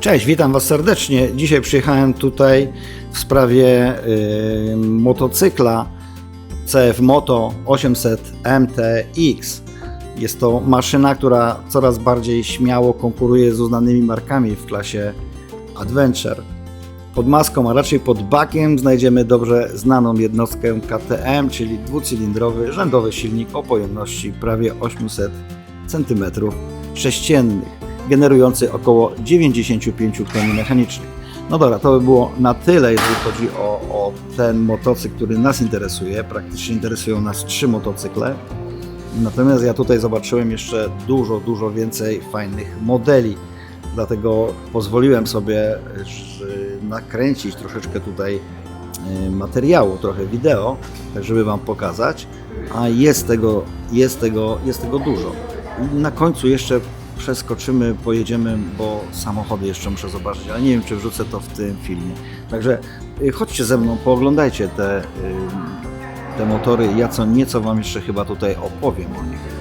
Cześć, witam Was serdecznie. Dzisiaj przyjechałem tutaj w sprawie motocykla CF Moto 800 MTX. Jest to maszyna, która coraz bardziej śmiało konkuruje z uznanymi markami w klasie Adventure. Pod maską, a raczej pod bakiem znajdziemy dobrze znaną jednostkę KTM, czyli dwucylindrowy rzędowy silnik o pojemności prawie 800 cm3, generujący około 95 koni mechanicznych. No dobra, to by było na tyle, jeżeli chodzi o, o ten motocykl, który nas interesuje. Praktycznie interesują nas trzy motocykle. Natomiast ja tutaj zobaczyłem jeszcze dużo, dużo więcej fajnych modeli. Dlatego pozwoliłem sobie nakręcić troszeczkę tutaj y, materiału, trochę wideo, tak żeby Wam pokazać. A jest tego, jest tego, jest tego dużo. Na końcu jeszcze przeskoczymy, pojedziemy, bo samochody jeszcze muszę zobaczyć, ale nie wiem, czy wrzucę to w tym filmie. Także y, chodźcie ze mną, pooglądajcie te, y, te motory. Ja co nieco Wam jeszcze chyba tutaj opowiem o nich.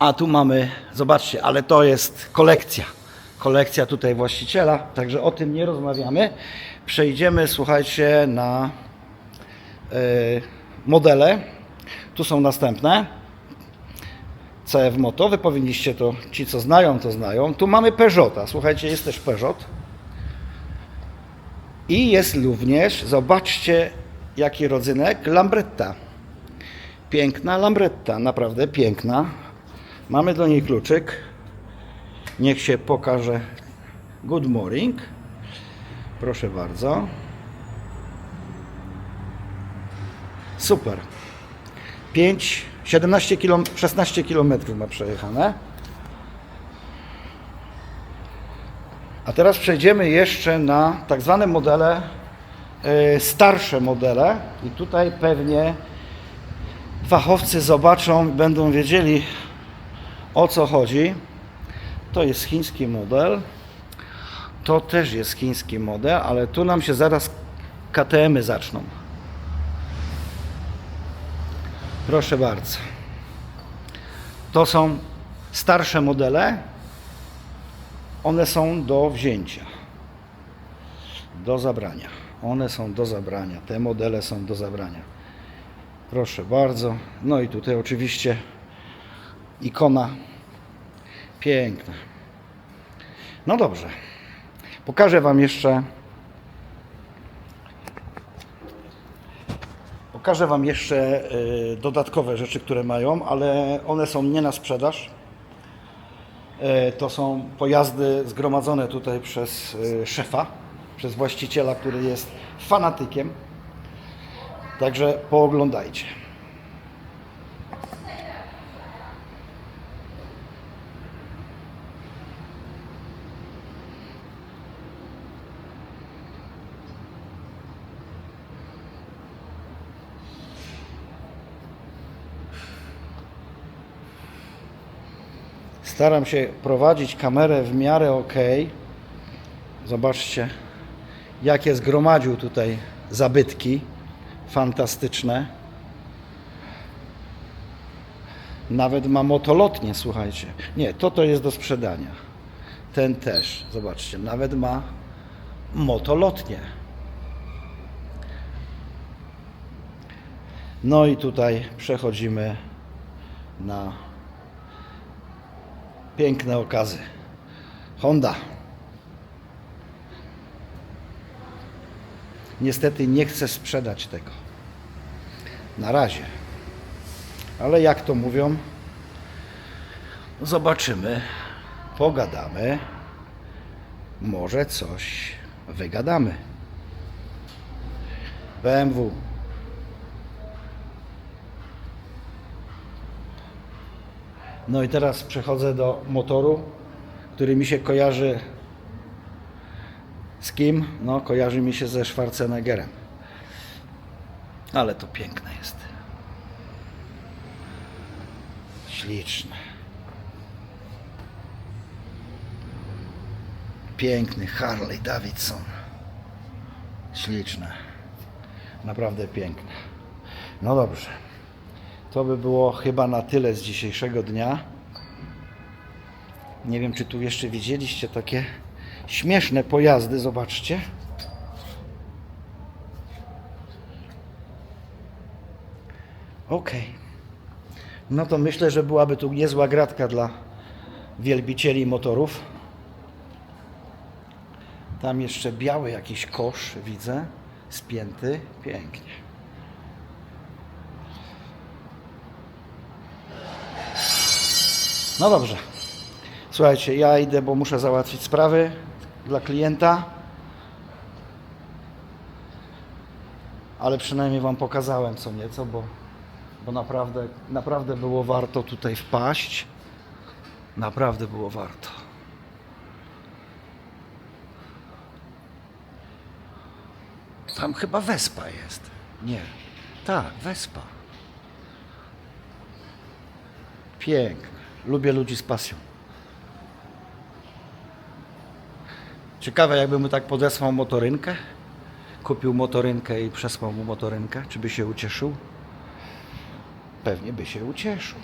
A tu mamy, zobaczcie, ale to jest kolekcja. Kolekcja tutaj właściciela, także o tym nie rozmawiamy. Przejdziemy, słuchajcie, na y, modele. Tu są następne. CF Moto, wy powinniście to, ci co znają, to znają. Tu mamy Peugeota, słuchajcie, jest też Peugeot. I jest również, zobaczcie, jaki rodzynek, Lambretta. Piękna Lambretta, naprawdę piękna. Mamy do niej kluczyk. Niech się pokaże. Good morning. Proszę bardzo. Super. 5, 17 km, 16 km ma przejechane. A teraz przejdziemy jeszcze na tak zwane modele, e, starsze modele. I tutaj pewnie fachowcy zobaczą będą wiedzieli o co chodzi. To jest chiński model. To też jest chiński model, ale tu nam się zaraz KTM-y zaczną. Proszę bardzo. To są starsze modele. One są do wzięcia. Do zabrania. One są do zabrania. Te modele są do zabrania. Proszę bardzo. No i tutaj oczywiście ikona. Piękna. No dobrze. Pokażę Wam jeszcze. Pokażę Wam jeszcze y, dodatkowe rzeczy, które mają, ale one są nie na sprzedaż. Y, To są pojazdy zgromadzone tutaj przez y, szefa, przez właściciela, który jest fanatykiem. Także pooglądajcie. Staram się prowadzić kamerę w miarę ok. Zobaczcie, jakie zgromadził tutaj zabytki fantastyczne. Nawet ma motolotnie, słuchajcie. Nie, to to jest do sprzedania. Ten też, zobaczcie, nawet ma motolotnie. No i tutaj przechodzimy na piękne okazy. Honda. Niestety nie chcę sprzedać tego. Na razie. Ale jak to mówią, zobaczymy, pogadamy, może coś wygadamy. BMW. No i teraz przechodzę do motoru, który mi się kojarzy z kim? No, kojarzy mi się ze Schwarzeneggerem. Ale to piękne jest. Śliczne. Piękny Harley Davidson. Śliczne. Naprawdę piękne. No dobrze. To by było chyba na tyle z dzisiejszego dnia. Nie wiem, czy tu jeszcze widzieliście takie śmieszne pojazdy. Zobaczcie. Ok. No to myślę, że byłaby tu niezła gratka dla wielbicieli motorów. Tam jeszcze biały jakiś kosz widzę, spięty. Pięknie. No dobrze. Słuchajcie, ja idę, bo muszę załatwić sprawy dla klienta. Ale przynajmniej Wam pokazałem co nieco, bo, bo naprawdę, naprawdę było warto tutaj wpaść. Naprawdę było warto. Tam chyba wespa jest. Nie. Tak, wespa. Piękne. Lubię ludzi z pasją. Ciekawe, jakby mu tak podesłał motorynkę. Kupił motorynkę i przesłał mu motorynkę. Czy by się ucieszył? Pewnie by się ucieszył.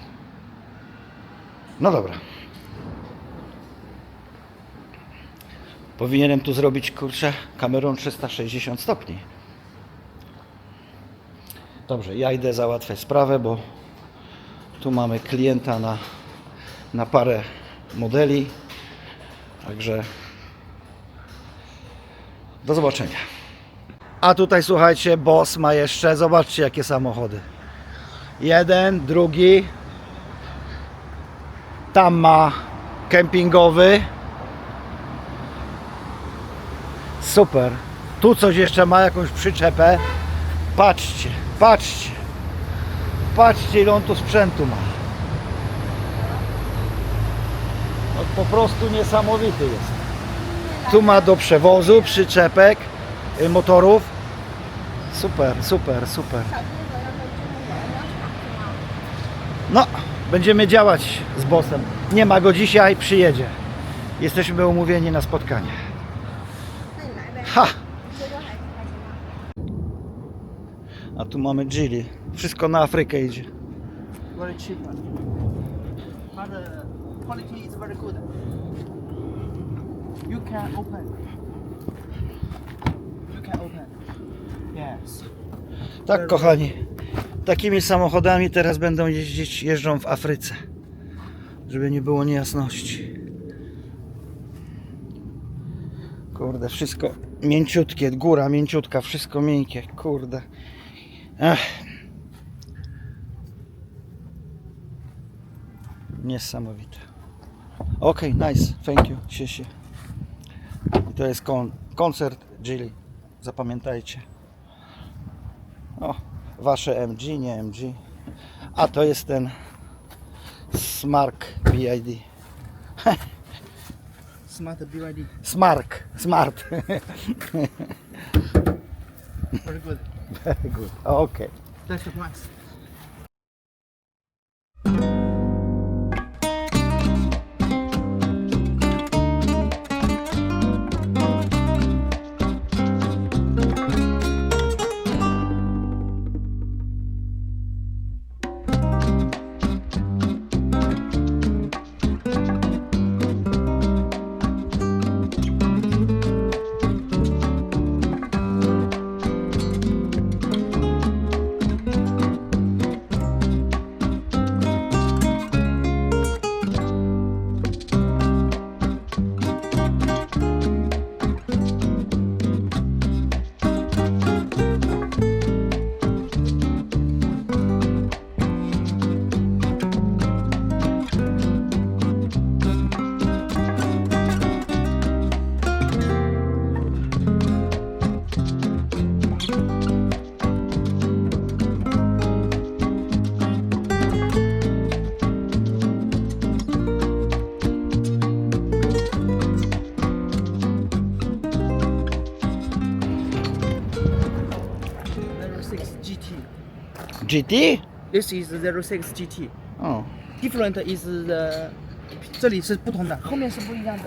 No dobra. Powinienem tu zrobić kurczę kamerą 360 stopni. Dobrze, ja idę załatwiać sprawę, bo tu mamy klienta na, na parę modeli. Także do zobaczenia. A tutaj słuchajcie, boss ma jeszcze, zobaczcie jakie samochody. Jeden, drugi. Tam ma kempingowy. Super. Tu coś jeszcze ma, jakąś przyczepę. Patrzcie, patrzcie. Patrzcie ile on tu sprzętu ma. No, po prostu niesamowity jest. Tu ma do przewozu przyczepek, y, motorów. Super, super, super. No, będziemy działać z bosem. Nie ma go dzisiaj, przyjedzie. Jesteśmy umówieni na spotkanie. Ha! A tu mamy Gili. Wszystko na Afrykę idzie quality is very good. You can open. You can open. Yes. Tak, kochani. Takimi samochodami teraz będą jeździć, jeżdżą w Afryce. Żeby nie było niejasności. Kurde, wszystko mięciutkie, góra mięciutka, wszystko miękkie, kurde. Ech. Niesamowite. Okej, nice, thank you, się I to jest kon koncert Gilly, zapamiętajcie. O, wasze MG, nie MG. A to jest ten Smark BID. Smart BYD. Smark, Smart. Very good. Very good. Okay. That's the price. GT? This is 06 GT. 哦， Different is the 这里是不同的，后面是不一样的。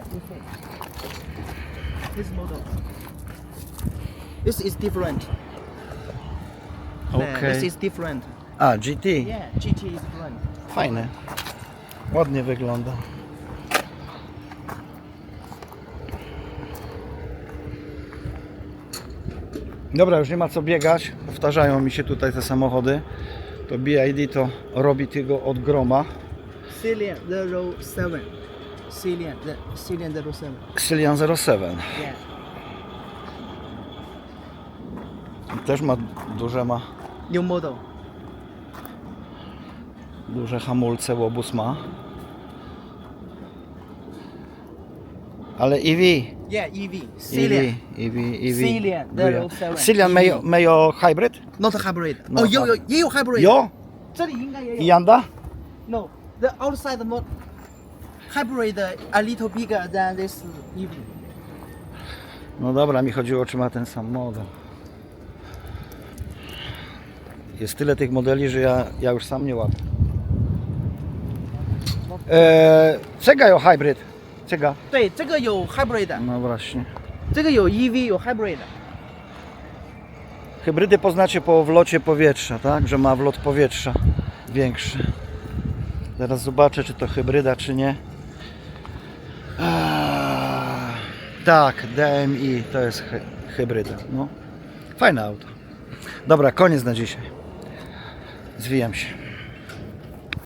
This model. This is different. Yeah, This okej. is different. A, GT. Yeah, GT is different. Fajne. Ładnie wygląda. Dobra, już nie ma co biegać. Powtarzają mi się tutaj te samochody. To BID to robi tego od groma. Cillian 07. Cillian, the Cillian 07. Xylian 07. Yeah. Też ma duże, ma New model. duże hamulce, łobuz ma. Ale EV. Yeah, EV. EV, Cillian. EV, EV. Cillian, Duja. 07. Cillian没有没有 hybrid？ Not hybrid. No oh, 有有 hybrid. 也有 hybrid. 有这里应该也有。 Yanda？ No, the outside not hybrid a little bigger than this EV. No dobra, mi chodziło czy ma ten sam model. Jest tyle tych modeli, że ja, ja już sam nie łapię. Eee, czego jo hybrid? Czego? 对，这个有 hybrid， No właśnie. 这个有 EV 有 hybrid。 Hybrydy poznacie po wlocie powietrza, tak? Że ma wlot powietrza większy. Zaraz zobaczę, czy to hybryda, czy nie. Eee, tak, DMI to jest hy hybryda. No. Fajne auto. Dobra, koniec na dzisiaj. Zwijam się.